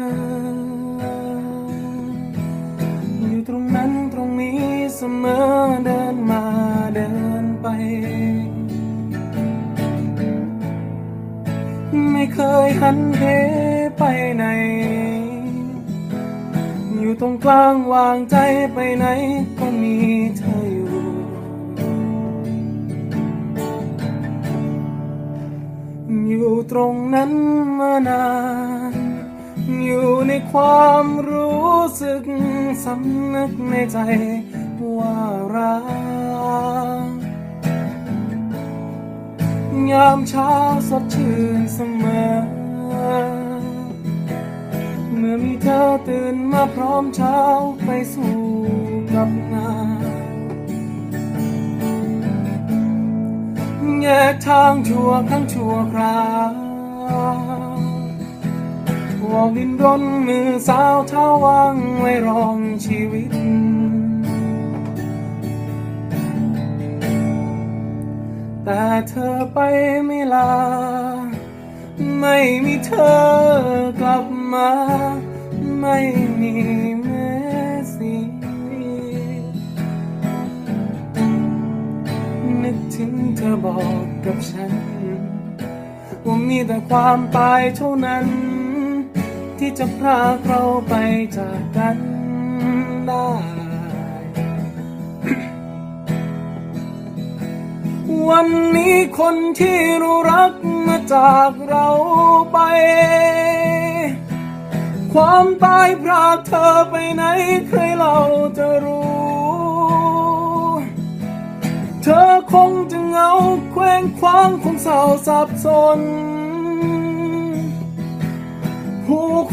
อ อยู่ตรงนั้นตรงนี้เสมอเดินมาเดินไป ไม่เคยหันเหไปไหน อยู่ตรงกลางวางใจไปไหนก็มีเธออยู่อยู่ตรงนั้นมานาน อยู่ในความรู้สึกสำนึกในใจว่ารักยามเช้าสดชื่นเสมอ เมื่อมีเธอตื่นมาพร้อมเช้าไปสู่กับงานแยกทางชั่วครั้งชั่วคราว ดินรนมือสาวเท้าวางไว้รองชีวิต แต่เธอไปไม่ลา ไม่มีเธอกลับมา ไม่มีแม้สีนึกถึงเธอบอกกับฉันว่ามีแต่ความตายเท่านั้น ที่จะพรากเราไปจากกันได้ วันนี้คนที่เรารักมาจากเราไป ความตายพรากเธอไปไหนใครเราจะรู้ เธอคงจะเหงาเคว้งคว้างคงเศร้าสับสน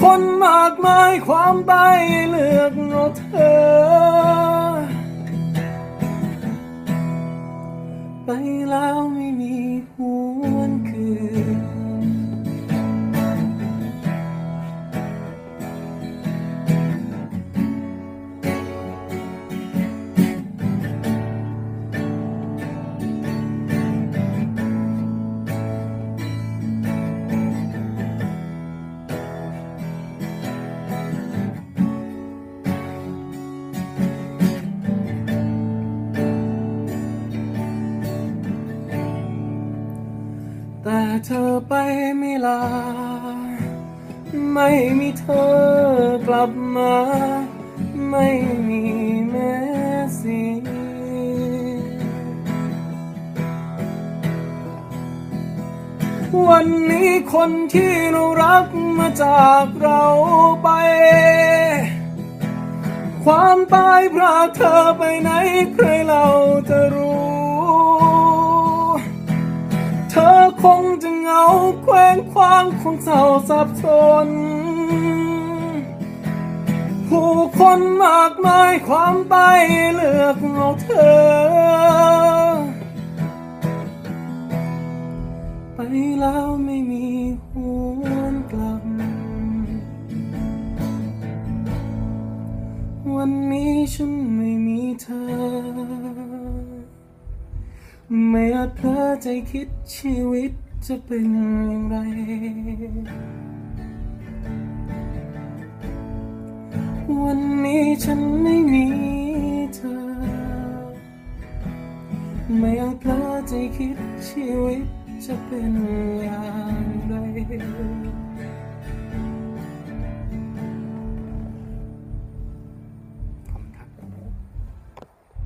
คนมากมายความตายเลือกเอาเธอ ไปแล้วไม่มีหวนคืน แต่เธอไปไม่ลา ไม่มีเธอกลับมา ไม่มีแม้เสียงวันนี้คนที่เรารักมาจากเราไป ความตายพรากเธอไปไหนใครเราจะรู้ อคงจะเหงาเคว้งคว้างคงเศร้าสับสน ผู้คนมากมายความตายเลือกเอาเธอ ไปแล้วไม่มีหวนกลับ วันนี้ฉันไม่มีเธอ ไม่อาจเพลอใจคิดชีวิตจะเป็นอย่างไร วันนี้ฉันไม่มีเธอ ไม่อาจเพลอใจคิดชีวิตจะเป็นอย่างไร